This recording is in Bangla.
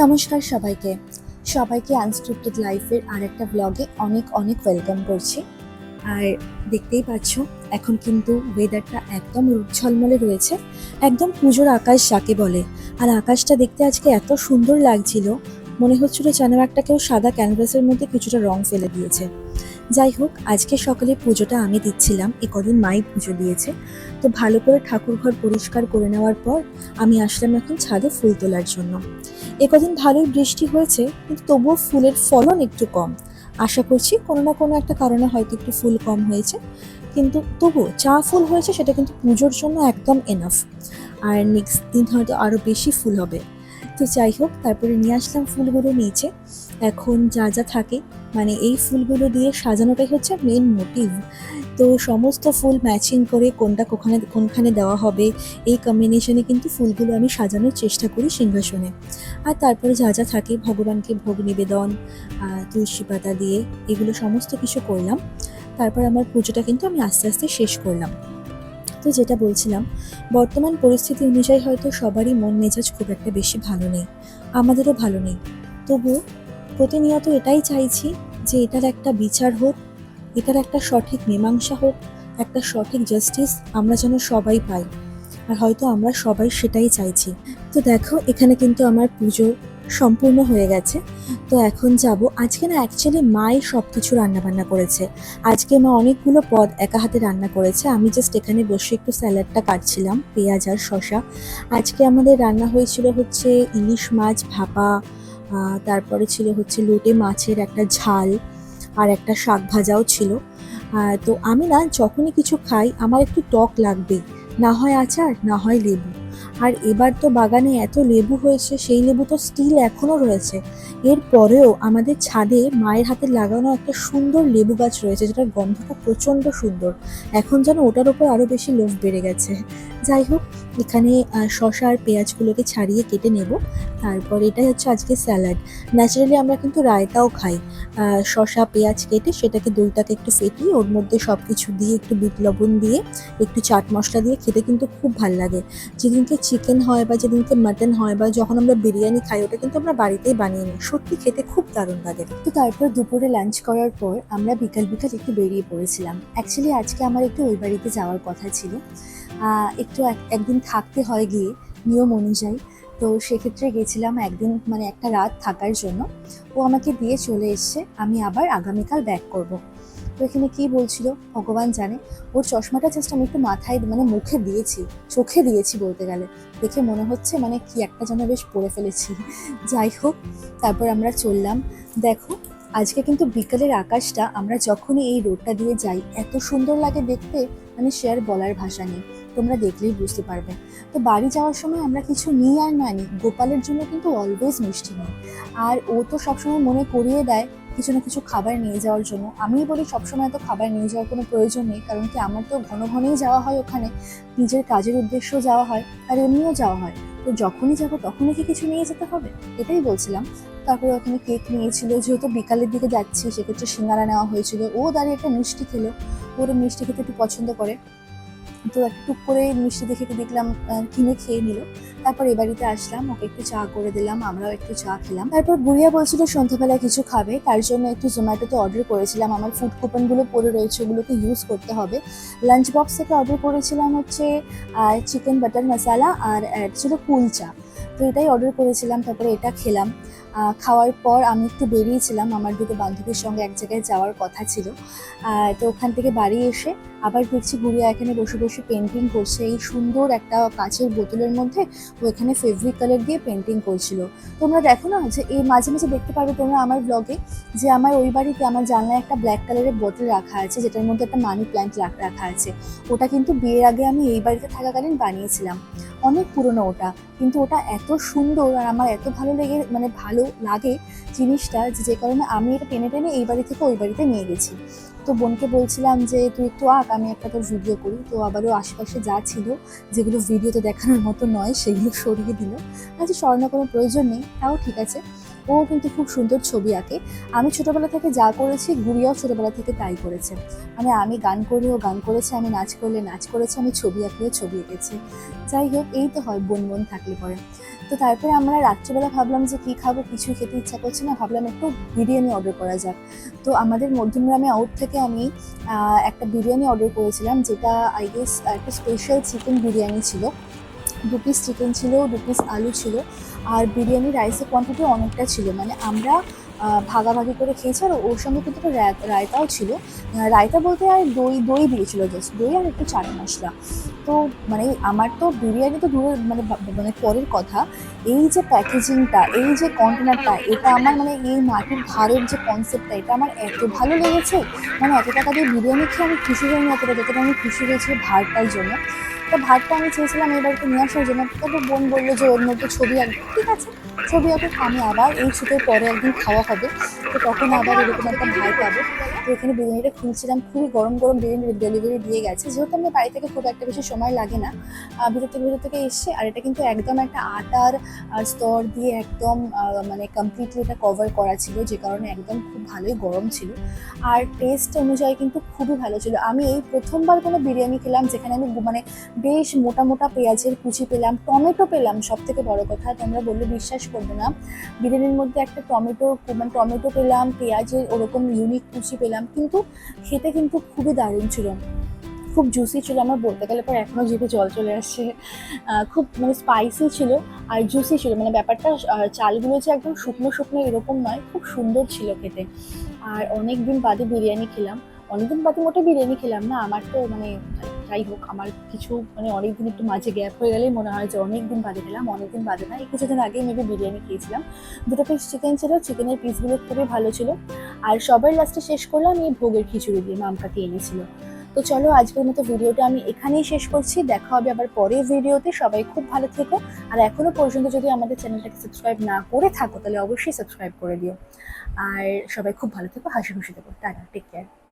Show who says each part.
Speaker 1: নমস্কার সবাইকে। সবাইকে আনস্ক্রিপ্টেড লাইফের আরেকটা ব্লগে অনেক অনেক ওয়েলকাম করছি। আর দেখতেই পাচ্ছ, এখন কিন্তু ওয়েদারটা একদম ঝলমলে রয়েছে। একদম পুজোর আকাশ যাকে বলে। আর আকাশটা দেখতে আজকে এত সুন্দর লাগছিল, মনে হচ্ছিল যেন একটা কেউ সাদা ক্যানভাসের মধ্যে কিছুটা রং ফেলে দিয়েছে। যাই হোক, আজকে সকালে পুজোটা আমি দিচ্ছিলাম, এ কদিন মাই পুজো দিয়েছে। তো ভালো করে ঠাকুর ঘর পরিষ্কার করে নেওয়ার পর আমি আসলাম এখন ছাদে ফুল তোলার জন্য। এ কদিন ভালোই বৃষ্টি হয়েছে, কিন্তু তবুও ফুলের ফলন একটু কম। আশা করছি কোনো না কোনো একটা কারণে হয়তো একটু ফুল কম হয়েছে, কিন্তু তবুও চা ফুল হয়েছে সেটা কিন্তু পুজোর জন্য একদম এনাফ আর নেক্সট দিন হয়তো আরও বেশি ফুল হবে। তো যাই হোক, তারপরে নিয়ে আসলাম ফুলগুলো নিচে। এখন যা যা থাকে মানে এই ফুলগুলো দিয়ে সাজানোটাই হচ্ছে মেন মোটিভ তো সমস্ত ফুল ম্যাচিং করে কোনটা কোখানে, কোনখানে দেওয়া হবে, এই কম্বিনেশনে কিন্তু ফুলগুলো আমি সাজানোর চেষ্টা করি সিংহাসনে। আর তারপরে যা যা থাকে, ভগবানকে ভোগ নিবেদন তুলসী পাতা দিয়ে, এগুলো সমস্ত কিছু করলাম। তারপর আমার পুজোটা কিন্তু আমি আস্তে আস্তে শেষ করলাম। তো যেটা বলছিলাম, বর্তমান পরিস্থিতি অনুযায়ী হয়তো সবারই মন মেজাজ খুব একটা বেশি ভালো নেই, আমাদেরও ভালো নেই। তবুও প্রতিনিয়ত এটাই চাইছি যে এটার একটা বিচার হোক, এটার একটা সঠিক মীমাংসা হোক, একটা সঠিক জাস্টিস আমরা যেন সবাই পাই। আর হয়তো আমরা সবাই সেটাই চাইছি। তো দেখো, এখানে কিন্তু আমার পুজো সম্পূর্ণ হয়ে গেছে। তো এখন যাব। আজকে না অ্যাকচুয়ালি মাই সব কিছু রান্নাবান্না করেছে। আজকে মা অনেকগুলো পদ একা হাতে রান্না করেছে। আমি জাস্ট এখানে বসে একটু স্যালাডটা কাটছিলাম, পেঁয়াজ আর শশা আজকে আমাদের রান্না হয়েছিল হচ্ছে ইলিশ মাছ ভাপা তারপরে ছিল হচ্ছে লোটে মাছের একটা ঝাল আর একটা শাক ভাজাও ছিল। তো আমি না যখনই কিছু খাই, আমার একটু টক লাগবেই। না হয় আচার, না হয় লেবু। আর এবার তো বাগানে এত লেবু হয়েছে, সেই লেবু তো স্টিল এখনও রয়েছে। এর পরেও আমাদের ছাদে মায়ের হাতে লাগানো একটা সুন্দর লেবু গাছ রয়েছে, যেটার গন্ধটা প্রচণ্ড সুন্দর। এখন যেন ওটার ওপর আরও বেশি লোভ বেড়ে গেছে। যাই হোক, এখানে শসা আর পেঁয়াজগুলোকে ছাড়িয়ে কেটে নেব। তারপর এটাই হচ্ছে আজকে স্যালাড। ন্যাচারালি আমরা কিন্তু রায়তাও খাই। শসা, পেঁয়াজ কেটে সেটাকে দইটাকে একটু ফেটিয়ে, ওর মধ্যে সব কিছু দিয়ে, একটু বিট লবণ দিয়ে, একটু চাট মশলা দিয়ে খেতে কিন্তু খুব ভালো লাগে। যেদিনকে চিকেন হয় বা যেদিনকে মাটন হয় বা যখন আমরা বিরিয়ানি খাই, ওটা কিন্তু আমরা বাড়িতেই বানিয়ে নিই। সত্যি খেতে খুব দারুণ লাগে। তো তারপর দুপুরে লাঞ্চ করার পর আমরা বিকাল বিকাল একটু বেরিয়ে পড়েছিলাম। অ্যাকচুয়ালি আজকে আমার একটু ওই বাড়িতে যাওয়ার কথা ছিল। এক- একদিন থাকতে হয় গিয়ে, নিয়ম অনুযায়ী। তো সেক্ষেত্রে গেছিলাম একদিন মানে একটা রাত থাকার জন্য। ও আমাকে দিয়ে চলে এসছে, আমি আবার আগামীকাল ব্যাক করব। তো এখানে কি বলছিল? ভগবান জানে। ওর চশমাটা জাস্ট আমি একটু মাথায় মানে মুখে দিয়েছি, চোখে দিয়েছি বলতে গেলে। দেখে মনে হচ্ছে মানে কি একটা যেন বেশ পড়ে ফেলেছি। যাই হোক, তারপর আমরা চললাম। দেখো, আজকে কিন্তু বিকেলের আকাশটা আমরা যখনই এই রোডটা দিয়ে যাই, এত সুন্দর লাগে দেখতে মানে সে আর বলার ভাষা নেই। তোমরা দেখলেই বুঝতে পারবে। তো বাড়ি যাওয়ার সময় আমরা কিছু নিই আর না নিই, গোপালের জন্য কিন্তু অলওয়েজ মিষ্টি নিই। আর ও তো সবসময় মনে করিয়ে দেয় কিছু না কিছু খাবার নিয়ে যাওয়ার জন্য। আমি বলি সবসময় তো খাবার নিয়ে যাওয়ার কোনো প্রয়োজন নেই, কারণ কি আমার তো ঘন ঘনই যাওয়া হয় ওখানে, নিজের কাজের উদ্দেশ্যেও যাওয়া হয় আর এমনিও যাওয়া হয়। তো যখনই যাব তখনই কি কিছু নিয়ে যেতে হবে? এটাই বলছিলাম। তারপরে ওখানে কেক নিয়েছিল, যেহেতু বিকালের দিকে যাচ্ছি, সেক্ষেত্রে সিঙ্গারা নেওয়া হয়েছিল। ও দাঁড়িয়ে একটা মিষ্টি খেলো। ওর মিষ্টি খেতে একটু পছন্দ করে। তো টুক করে মিষ্টি দেখে একটু দেখলাম কিনে খেয়ে নিল। তারপর এ বাড়িতে আসলাম, ওকে একটু চা করে দিলাম, আমরাও একটু চা খেলাম। তারপর গুড়িয়া বলছিল সন্ধ্যাবেলায় কিছু খাবে, তার জন্য একটু জোম্যাটোতে অর্ডার করেছিলাম। আমার ফুড কুপনগুলো পড়ে রয়েছে, ওগুলোকে ইউজ করতে হবে। লাঞ্চ বক্স থেকে অর্ডার করেছিলাম হচ্ছে চিকেন বাটার মশালা আর ছিল কুলচা তো এটাই অর্ডার করেছিলাম, তারপরে এটা খেলাম। খাওয়ার পর আমি একটু বেরিয়েছিলাম, আমার দুটো বান্ধবীর সঙ্গে এক জায়গায় যাওয়ার কথা ছিল। তো ওখান থেকে বাড়ি এসে আবার দেখছি গুড়িয়া এখানে বসে বসে পেন্টিং করছে। এই সুন্দর একটা কাঁচের বোতলের মধ্যে ও এখানে ফেব্রিক কালার দিয়ে পেন্টিং করছিল। তোমরা দেখো না যে এই মাঝে মাঝে দেখতে পারবে তোমরা আমার ব্লগে যে আমার ওই বাড়িতে আমার জানলায় একটা ব্ল্যাক কালারের বোতল রাখা আছে, যেটার মধ্যে একটা মানি প্ল্যান্ট রাখা আছে। ওটা কিন্তু বিয়ের আগে আমি এই বাড়িতে থাকাকালীন বানিয়েছিলাম। অনেক পুরনো ওটা। কিন্তু ওটা এত সুন্দর আর আমার এত ভালো লেগে মানে ভালো লাগে জিনিসটা যে যে কারণে আমি এটা টেনে টেনে এই বাড়ি থেকে ওই বাড়িতে নিয়ে গেছি। তো বোনকে বলছিলাম যে, তুই একটু আঁক, আমি একটা তোর ভিডিও করি। তো আবারও আশেপাশে যা ছিল, যেগুলো ভিডিওতে দেখানোর মতো নয়, সেগুলো সরিয়ে দিল। আচ্ছা সরানোর কোনো প্রয়োজন নেই, তাও ঠিক আছে। ও কিন্তু খুব সুন্দর ছবি আঁকে। আমি ছোটোবেলা থেকে যা করেছি, গুড়িয়াও ছোটোবেলা থেকে তাই করেছে। মানে আমি গান করলেও গান করেছে, আমি নাচ করলে নাচ করেছে, আমি ছবি আঁকলেও ছবি এঁকেছি। যাই হোক, এই তো হয়, বোন বোন থাকলে পরে। তো তারপরে আমরা রাত্রিবেলা ভাবলাম যে কী খাব কিছু খেতে ইচ্ছা করছে না, ভাবলাম একটু বিরিয়ানি অর্ডার করা যাক। তো আমাদের মধ্যমগ্রামে আউট থেকে আমি একটা বিরিয়ানি অর্ডার করেছিলাম, যেটা আই গেস একটা স্পেশাল চিকেন বিরিয়ানি ছিল। দু পিস চিকেন ছিল, দু পিস আলু ছিল, আর বিরিয়ানি রাইসের কোয়ান্টিটি অনেকটা ছিল। মানে আমরা ভাগাভাগি করে খেয়েছি, আর ওর সঙ্গে কিন্তু রায়তাও ছিল। রায়তা বলতে আর দই দই দিয়েছিল জাস্ট দই আর একটু চাট মশলা। তো মানে আমার তো বিরিয়ানি তো দূরের মানে মানে পরের কথা। এই যে প্যাকেজিংটা এই যে কন্টেনারটা এটা আমার মানে এই মাটির ভারের যে কনসেপ্টটা এটা আমার এত ভালো লেগেছে। মানে এত টাকা দিয়ে বিরিয়ানি খেয়ে আমি খুশি হইনি এতটা, যতটা আমি খুশি হয়েছি ভাতটার জন্য। তো ভাতটা আমি চেয়েছিলাম এই বাড়িতে নিয়ে আসার জন্য। তবে বোন বলল যে, ওর মধ্যে ছবি আঁকবে ঠিক আছে। ছবি আঁকে, আমি আবার এই ছুটির পরে একদিন খাওয়া হবে। তো তখন আবার এরকম একটা ভাই পাবো। তো এখানে বিরিয়ানিটা খুলছিলাম খুবই গরম গরম বিরিয়ানি ডেলিভারি দিয়ে গেছে। যেহেতু আমার বাড়ি থেকে খুব একটা বেশি সময় লাগে না ভিতর থেকে ভিতর থেকে এসছে। আর এটা কিন্তু একদম একটা আটার স্তর দিয়ে একদম মানে কমপ্লিটলি এটা কভার করা ছিল। যে কারণে একদম খুব ভালোই গরম ছিল। আর টেস্ট অনুযায়ী কিন্তু খুবই ভালো ছিল। আমি এই প্রথমবার কোনো বিরিয়ানি খেলাম যেখানে আমি মানে বেশ মোটা মোটা পেঁয়াজের কুচি পেলাম, টমেটো পেলাম সব থেকে বড় কথা, তোমরা বললে বিশ্বাস করবে না। বিরিয়ানির মধ্যে একটা টমেটো মানে টমেটো পেলাম, পেঁয়াজের ওরকম ইউনিক কুচি পেলাম, কিন্তু খেতে কিন্তু খুবই দারুণ ছিল। খুব জুসি ছিল, আমার বলতে গেলে পর এখনও জিভে জল চলে আসছে। খুব মানে স্পাইসি ছিল আর জুসি ছিল। মানে ব্যাপারটা চালগুলো যে একদম শুকনো শুকনো এরকম নয়, খুব সুন্দর ছিল খেতে। আর অনেক দিন বাদে বিরিয়ানি খেলাম। অনেকদিন বাদে মোটে বিরিয়ানি খেলাম না, আমার তো মানে যাই হোক, আমার কিছু মানে অনেকদিন একটু মাঝে গ্যাপ হয়ে গেলেই মনে হয় যে অনেকদিন বাদে খেলাম, অনেকদিন বাদে না। এই কিছুদিন আগে মেবি বিরিয়ানি খেয়েছিলাম। দুটো পিস চিকেন ছিল চিকেনের পিসগুলো খুবই ভালো ছিল। আর সবার লাস্টে শেষ করলাম এই ভোগের খিচুড়ি দিয়ে মামকাটি এনেছিল। তো চলো, আজকের মতো ভিডিওটা আমি এখানেই শেষ করছি। দেখা হবে আবার পরের ভিডিওতে। সবাই খুব ভালো থেকো। আর এখনও পর্যন্ত যদি আমাদের চ্যানেলটাকে সাবস্ক্রাইব না করে থাকো, তাহলে অবশ্যই সাবস্ক্রাইব করে দিও। আর সবাই খুব ভালো থেকো, হাসি খুশি থেকো। Tata take care